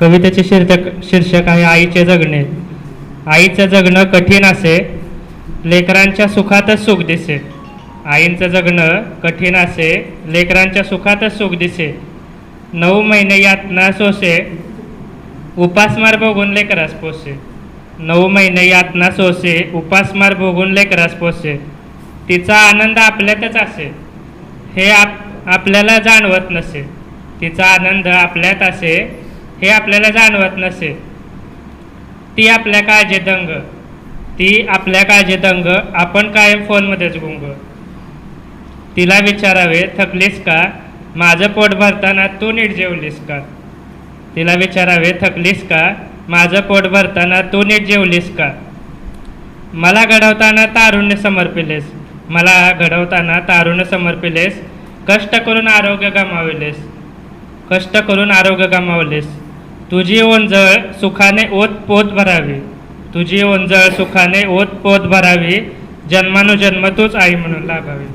कवितेचे शीर्षक शीर्षक आहे आईचे जगणे. आईचं जगणं कठीण असे लेकरांच्या सुखातच सुख दिसे. आईंचं जगणं कठीण असे लेकरांच्या सुखातच सुख दिसे. नऊ महिने यातना सोसे उपासमार बघून लेकरास पोसे. नऊ महिने यातना सोसे उपासमार बघून लेकरास पोसे. तिचा आनंद आपल्यातच असे. हे आप आपल्याला जाणवत नसे. तिचा आनंद आपल्यात असे हे आपल्याला जाणवत नसे. ती आपल्या काळजी दंग. ती आपल्या काळजी दंग. आपण कायम फोनमध्येच गुंग. तिला विचारावे थकलीस का? माझं पोट भरताना तू नीट जेवलीस का? तिला विचारावे थकलीस का? माझं पोट भरताना तू नीट जेवलीस का? मला घडवताना तारुण्य समर्पिलेस. मला घडवताना तारुण्य समर्पिलेस. कष्ट करून आरोग्य गमाविलेस. कष्ट करून आरोग्य गमावलेस. तुझी ओंजळ सुखाने ओत पोत भरावी. तुझी ओंजळ सुखाने ओत पोत भरावी. जन्मानुजन्म तूच आई म्हणून लाभावी.